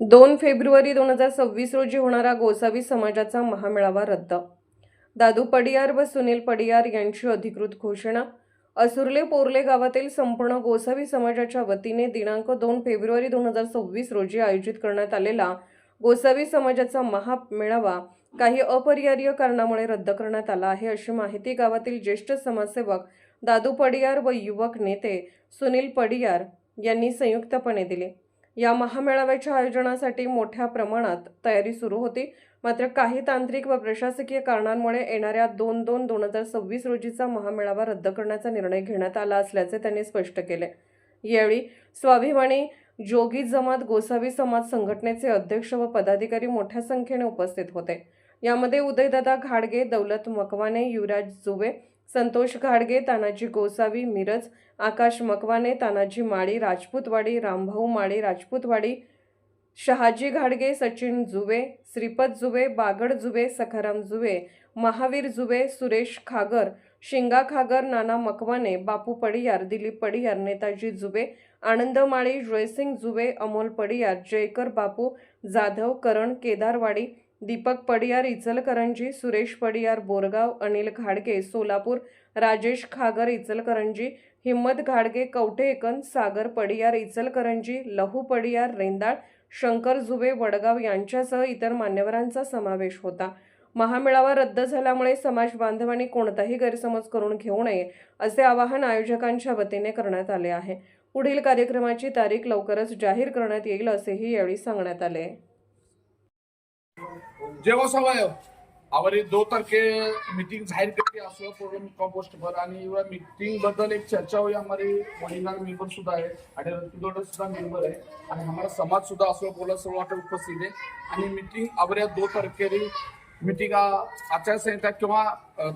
दोन फेब्रुवारी दोन हजार सव्वीस रोजी होणारा गोसावी समाजाचा महामेळावा रद्द. दादू पडियार व सुनील पडियार यांची अधिकृत घोषणा. असुर्ले पोर्ले गावातील संपूर्ण गोसावी समाजाच्या वतीने दिनांक दोन फेब्रुवारी दोन हजार सव्वीस रोजी आयोजित करण्यात आलेला गोसावी समाजाचा महामेळावा काही अपरिहार्य कारणामुळे रद्द करण्यात आला आहे अशी माहिती गावातील ज्येष्ठ समाजसेवक दादू पडियार व युवक नेते सुनील पडियार यांनी संयुक्तपणे दिली. या महामेळाव्याच्या आयोजनासाठी मोठ्या प्रमाणात तयारी सुरू होती. मात्र काही तांत्रिक व प्रशासकीय कारणांमुळे येणाऱ्या दोन दोन दोन हजार सव्वीस रोजीचा महामेळावा रद्द करण्याचा निर्णय घेण्यात आला असल्याचे त्यांनी स्पष्ट केले. यावेळी स्वाभिमानी जोगी जमात गोसावी समाज संघटनेचे अध्यक्ष व पदाधिकारी मोठ्या संख्येने उपस्थित होते. यामध्ये उदयदादा घाडगे दौलत मकवाने युवराज जुवे संतोष घाडगे तानाजी गोसावी मिरज आकाश मकवाने तानाजी माळी राजपूतवाडी रामभाऊ माळी राजपूतवाडी शहाजी घाडगे सचिन जुवे श्रीपद जुवे बागड जुवे सखाराम जुवे महावीर जुवे सुरेश खागर शिंगा खागर नाना मकवाने बापू पडियार दिलीप पडियार नेताजी जुबे आनंद माळी जयसिंग जुवे अमोल पडियार जयकर बापू जाधव करण केदारवाडी दीपक पडियार इचलकरंजी सुरेश पडियार बोरगाव अनिल घाडगे सोलापूर राजेश खागर इचलकरंजी हिम्मत घाडगे कवठेकन सागर पडियार इचलकरंजी लहू पडियार रेंदाळ शंकर जुबे वडगाव यांच्यासह इतर मान्यवरांचा समावेश होता. महामेळावा रद्द झाल्यामुळे समाज बांधवांनी कोणताही गैरसमज करून घेऊ नये असे आवाहन आयोजकांच्या वतीने करण्यात आले आहे. पुढील कार्यक्रमाची तारीख लवकरच जाहीर करण्यात येईल असेही यावेळी सांगण्यात आले. जेव्हा सवय आवरी दो तारखे मीटिंग जाहीर करके असो प्रोग्राम कॉम्पोस्ट भर आणि मीटिंगबद्दल एक चर्चा होई आम्ही महिनार मेंबर सुद्धा आहे आणि रणपिदोडर सुद्धा मेंबर आहे. आणि हमारा समाज सुद्धा असो बोला सर्व उपस्थित आहे. आणि मीटिंग आवर्या दो तारखे मीटिंग आचारसंहिता किंवा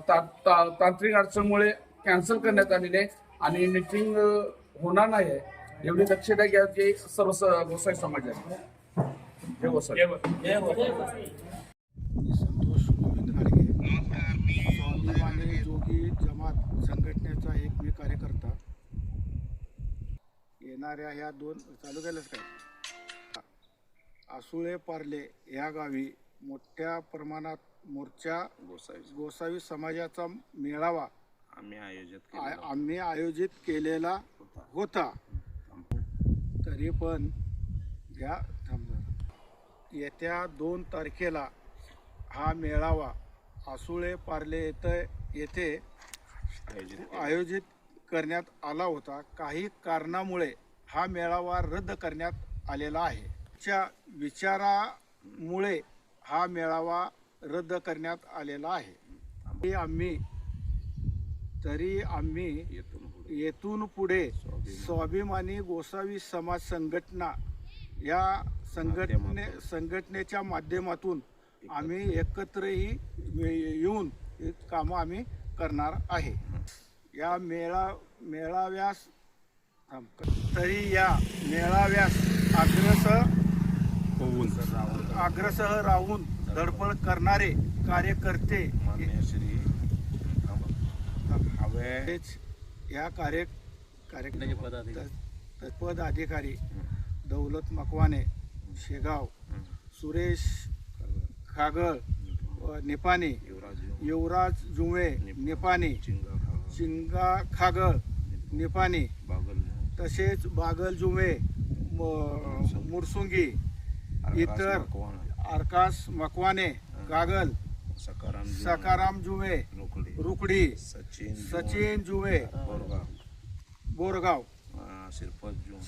तांत्रिक अडचणमुळे कॅन्सल करण्यात आलेली आहे. आणि मीटिंग होणार नाही आहे. एवढी दक्षता घ्या की सर्व गोसाई समाजाने संतोष गोविंद घाडगे स्वाभिमानी जोगी जमात संघटनेचा एक मी कार्यकर्ता येणाऱ्या ह्या दोन चालू केलंच काय? आसुळे पार्ले या गावी मोठ्या प्रमाणात मोर्चा गोसावी. गोसावी समाजाचा मेळावा आम्ही आयोजित आम्ही आयोजित केलेला होता. तरी पण या थांब. येत्या दोन तारखेला हा मेळावा आसुळे पार्ले येथे येथे आयोजित करण्यात आला होता. काही कारणामुळे हा मेळावा रद्द करण्यात आलेला आहे. च्या विचारामुळे हा मेळावा रद्द करण्यात आलेला आहे. तरी आम्ही तरी आम्ही येथून पुढे येथून पुढे स्वाभिमानी गोसावी समाज संघटना या संघटने. संघटनेच्या माध्यमातून आम्ही एकत्रही येऊन हे कामं आम्ही करणार आहे. या मेळा मेळाव्यास. तरी या मेळाव्यास अग्रसह होऊन. अग्रसह राहून धडपड करणारे कार्यकर्ते श्री हवे या कार्य कार्य पद अधिकारी दौलत मकवाने शेगाव सुरेश खागळ व निपाणी युवराज युवराज जुवे निपाणी. चिंगा खागळ. बागल तसेच बागल जुवे मुरसुंगी. इतर आरकास मकवाने कागल सकाराम सकाराम जुवे रुकडी. सचिन सचिन जुवे. बोरगाव.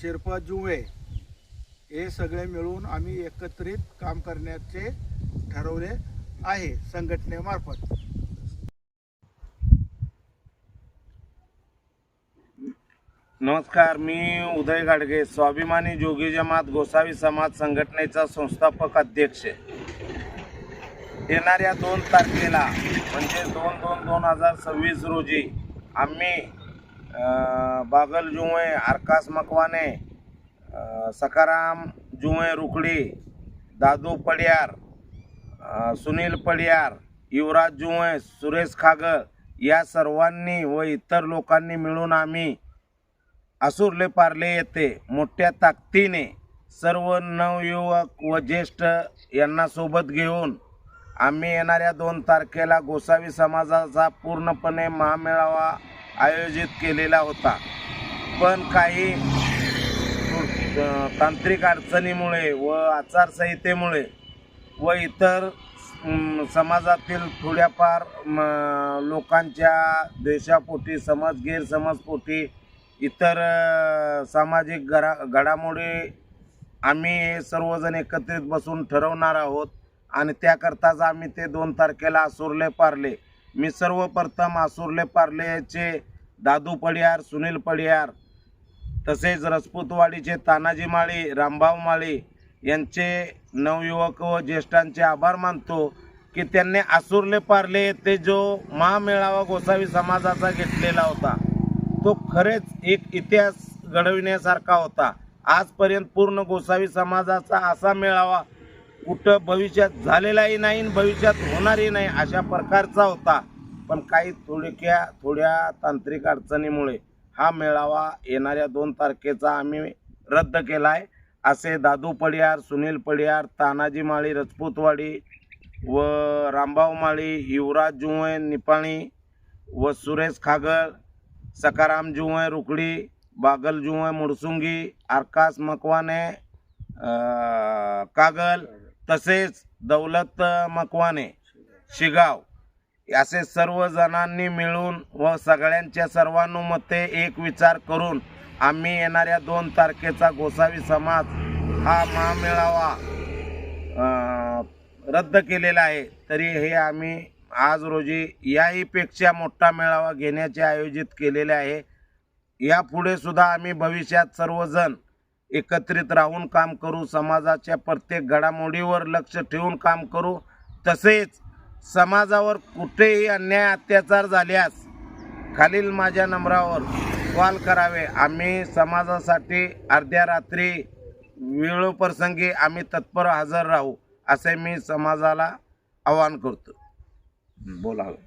शिरपत जुवे. हे सगळे मिळून आम्ही एकत्रित काम करण्याचे ठरवले आहे संघटनेमार्फत. नमस्कार मी उदय गाडगे स्वाभिमानी जोगी जमात गोसावी समाज संघटनेचा संस्थापक अध्यक्ष. येणाऱ्या दोन तारखेला म्हणजे दोन दोन दोन हजार सव्वीस रोजी आम्ही बागल जुवे आरकास मकवाने सकाराम जुवे रुकडे दादू पडियार सुनील पडियार युवराज जुवे सुरेश खागर या सर्वांनी व इतर लोकांनी मिळून आम्ही असुरले पार्ले येथे मोठ्या ताकदीने सर्व नवयुवक व ज्येष्ठ यांना सोबत घेऊन आम्ही येणाऱ्या दोन तारखेला गोसावी समाजाचा पूर्णपणे महामेळावा आयोजित केलेला होता. पण काही तांत्रिक अडचणीमुळे व आचारसंहितेमुळे व इतर समाजातील थोड्याफार लोकांच्या देशापोटी समज गैरसमजपोटी इतर सामाजिक घरा घडामोडी आम्ही हे सर्वजण एकत्रित बसून ठरवणार आहोत आणि त्याकरताच आम्ही ते दोन तारखेला आसुर्ले पारले. मी सर्वप्रथम आसुर्ले पारलेचे दादू पडियार सुनील पडियार तसेच रजपूतवाडीचे तानाजी माळी रामभाऊ माळी यांचे नवयुवक व ज्येष्ठांचे आभार मानतो की त्यांनी आसुरले पारले ते जो महामेळावा गोसावी समाजाचा घेतलेला होता तो खरेच एक इतिहास घडविण्यासारखा होता. आजपर्यंत पूर्ण गोसावी समाजाचा असा मेळावा कुठं भविष्यात झालेलाही नाही भविष्यात होणारही नाही अशा प्रकारचा होता. पण काही थोडक्या थोड्या तांत्रिक अडचणीमुळे हा मेळावा येणाऱ्या दोन तारखेचा आम्ही रद्द केला आहे असे दादू पडियार सुनील पडियार तानाजी माळी रजपूतवाडी व रामभाऊ माळी युवराज जुवे निपाणी व सुरेश खागळ सकाराम जुवे रुकडी बागल जुंवय मुडसुंगी आरकास मकवाने कागल तसेच दौलत मकवाने शिगाव. असे सर्व जणांनी मिळून व सगळ्यांच्या सर्वानुमते एक विचार करून आम्ही येणाऱ्या दोन तारखेचा गोसावी समाज हा महामेळावा रद्द केलेला आहे. तरी हे आम्ही आज रोजी याहीपेक्षा मोठा मेळावा घेण्याचे आयोजित केलेले आहे. यापुढे सुद्धा आम्ही भविष्यात सर्वजण एकत्रित राहून काम करू समाजाच्या प्रत्येक घडामोडीवर लक्ष ठेवून काम करू. तसेच समाजावर कुठेही अन्याय अत्याचार झाल्यास खालील माझ्या नंबरावर कॉल करावे. आम्ही समाजासाठी अर्ध्या रात्री वेळोप्रसंगी आम्ही तत्पर हजर राहू असे मी समाजाला आवाहन करतो. बोलावे